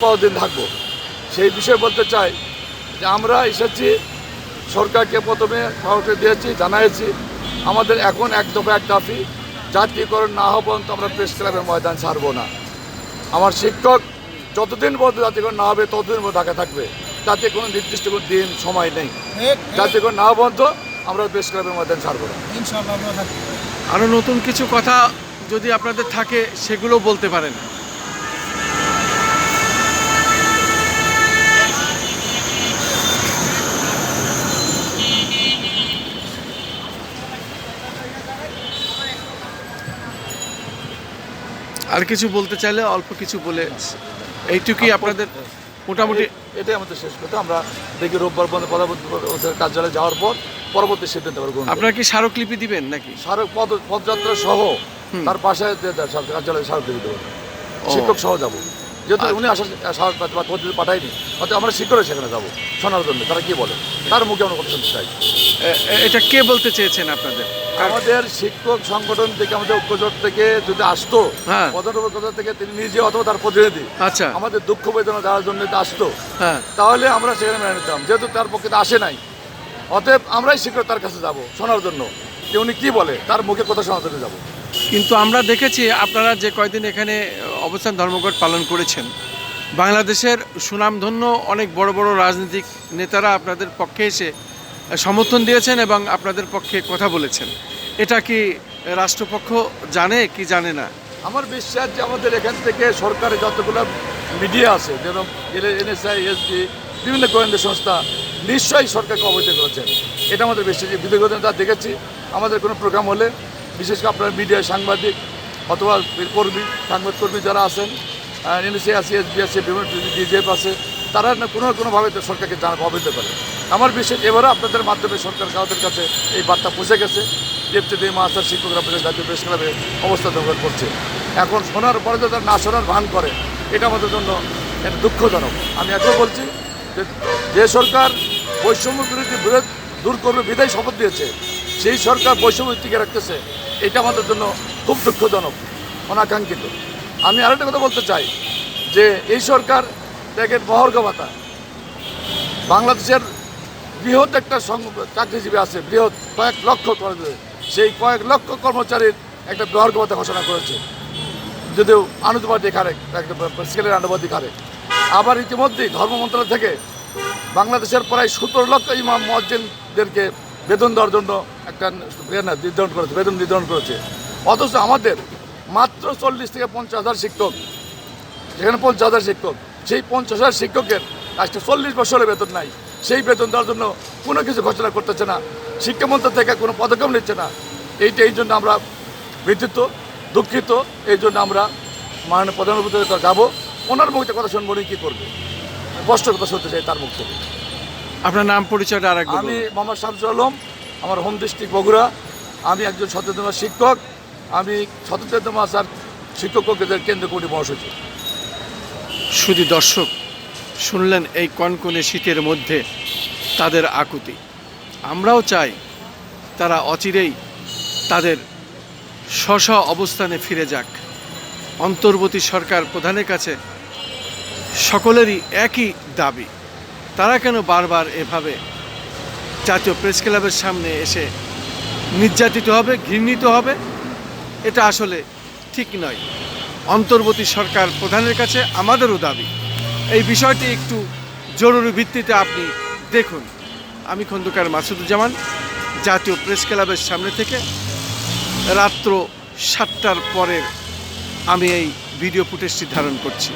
কতদিন থাকব? সেই বিষয়ে বলতে চাই যে আমরা এসেছি সরকারকে প্রথমে খবরটা দিয়েছি জানাইছি আমাদের এখন এক দফা এক দাবি জাতীয়করণ না হওয়া পর্যন্ত আমরা প্রেস ক্লাবের ময়দান ছাড়বো না। আমার শিক্ষক যতদিন পর্যন্ত জাতীয়করণ না হবে ততদিন পর্যন্ত ঢাকা থাকবে। তাতে কোনো নির্দিষ্ট কোনো দিন সময় নেই। জাতীয়করণ না পর্যন্ত আমরা প্রেস ক্লাবের ময়দান ছাড়বো না। আরও নতুন কিছু কথা যদি আপনাদের থাকে সেগুলো বলতে পারেন। আর কিছু বলতে চাইলে অল্প কিছু বলে এইটুকুই আপনাদের মোটামুটি এটাই আমাদের শেষ কথা। আমরা দেখি রোববার বন্ধ পরবর্তী কার্যালয়ে যাওয়ার পর পরবর্তী সিদ্ধান্ত আমরা করব। আপনারা কি স্মারকলিপি দিবেন নাকি? স্মারক পদ পদযাত্রা সহ তার পাশে কার্যালয়ে স্মারক দিয়ে দেবো। ও। শিক্ষক সহ যাব। যেহেতু আচ্ছা। উনি আসার পদ্ধতি পাঠায়নি অর্থাৎ আমরা শিক্ষকরা সেখানে যাব শোনার জন্য তারা কি বলে? তার মুখে আমরা কথা শুনতে চাই। এটা কে বলতে চেয়েছেন আপনাদের? আমাদের শিক্ষক সংগঠন থেকে আমাদের ঐক্যজোট থেকে যদি আসতো হ্যাঁ। থেকে তিনি নিজে অথবা তার প্রতিনিধি আচ্ছা। আমাদের দুঃখ বেদনা দেওয়ার জন্য যদি আসতো হ্যাঁ। তাহলে আমরা সেখানে মেনে নিতাম। যেহেতু তার পক্ষে তো আসে নাই অতএব আমরাই শিক্ষক তার কাছে যাব শোনার জন্য। যে উনি কি বলে তার মুখে কথা শোনার জন্য যাব। কিন্তু আমরা দেখেছি আপনারা যে কয়দিন এখানে অবস্থান ধর্মঘট পালন করেছেন বাংলাদেশের সুনামধন্য অনেক বড় বড় রাজনৈতিক নেতারা আপনাদের পক্ষে এসে সমর্থন দিয়েছেন এবং আপনাদের পক্ষে কথা বলেছেন। এটা কি রাষ্ট্রপক্ষ জানে কি জানে না? আমার বিশ্বাস যে আমাদের এখান থেকে সরকারের যতগুলো মিডিয়া আছে, যেরকম এনএসআই, এসডি, বিভিন্ন গোয়েন্দা সংস্থা, নিশ্চয়ই সরকারকে অবহিত করেছেন। এটা আমাদের বিশ্বাস যে বিগত দিনে দেখেছি, আমাদের কোনো প্রোগ্রাম হলে, বিশেষ করে আপনার মিডিয়া সাংবাদিক অথবা কর্মী, সাংবাদিককর্মী যারা আছেন এনএসআই আছে এসবি আছে, বিভিন্ন ডিজেপ আছে, তারা কোনো কোনোভাবে সরকারকে অবহিত করে। আমার বিশ্বাস এবারও আপনাদের মাধ্যমে সরকার কাউদের কাছে এই বার্তা পৌঁছে গেছে। যে মাস্টার শিক্ষকরা আপনাদের জাতীয় প্রেস ক্লাবে অবস্থা দখল করছে। এখন শোনার পরে তারা না শোনার ভান করে, এটা আমাদের জন্য একটা দুঃখজনক। আমি এখনও বলছি যে যে সরকার বৈষম্য বিরোধী বিরোধ দূর করবে, বিদায় শপথ দিয়েছে, সেই সরকার বৈষম্য টিকে রাখতেছে, এটা আমাদের জন্য খুব দুঃখজনক, অনাকাঙ্ক্ষিত। আমি আরেকটা কথা বলতে চাই, যে এই সরকার দেখেন মহর্ঘ ভাতা বাংলাদেশের বৃহৎ একটা চাকরিজীবী আছে, বৃহৎ কয়েক লক্ষ সেই কয়েক লক্ষ কর্মচারীর একটা মহর্ঘ ঘোষণা করেছে। যদিও আনুপাতিক একটা স্কেলের আনুপাতিক হারে আবার ইতিমধ্যেই ধর্ম মন্ত্রণালয় থেকে বাংলাদেশের প্রায় সতেরো লক্ষ ইমাম মসজিদদেরকে বেতন দেওয়ার জন্য একটা ইয়ে নির্ধারণ করেছে, বেতন নির্ধারণ করেছে। অথচ আমাদের মাত্র চল্লিশ থেকে পঞ্চাশ হাজার শিক্ষক, যেখানে পঞ্চাশ হাজার শিক্ষক, সেই পঞ্চাশ হাজার শিক্ষকের আজকে চল্লিশ বছরের বেতন নাই। সেই বেতন দেওয়ার জন্য কোনো কিছু ঘোষণা করতেছে না। শিক্ষামন্ত্রী থেকে কোনো পদক্ষেপ নিচ্ছে না। এইটা এই জন্য আমরা ব্যথিত দুঃখিত এই জন্য আমরা মাননীয় প্রধানমন্ত্রীর কাছে যাব। ওনার মুখে কথা শুনব কী করবে? স্পষ্ট কথা শুনতে চাই তার মুখ থেকে। আপনার নাম পরিচয়টা আর আমি মোহাম্মদ শামসুল আলম আমার হোম ডিস্ট্রিক্ট বগুড়া। আমি একজন সচেতন শিক্ষক। আমি সচেতন মাসার শিক্ষক কেন্দ্র কমিটি মহাসচিব। শুধু দর্শক শুনলেন এই কনকনে শীতের মধ্যে তাদের আকুতি। আমরাও চাই তারা অচিরেই তাদের স্ব অবস্থানে ফিরে যাক। অন্তর্বর্তী সরকার প্রধানের কাছে সকলেরই একই দাবি। তারা কেন বারবার এভাবে জাতীয় প্রেস ক্লাবের সামনে এসে নির্যাতিত হবে, ঘৃণিত হবে? এটা আসলে ঠিক নয়। অন্তর্বর্তী সরকার প্রধানের কাছে আমাদেরও দাবি। এই বিষয়টি একটু জরুরি ভিত্তিতে আপনি দেখুন। আমি খন্দকার মাসুদুজ্জামান, জাতীয় প্রেস ক্লাবের সামনে থেকে রাত্র সাতটার পরের আমি এই ভিডিও ফুটেজটি ধারণ করছি।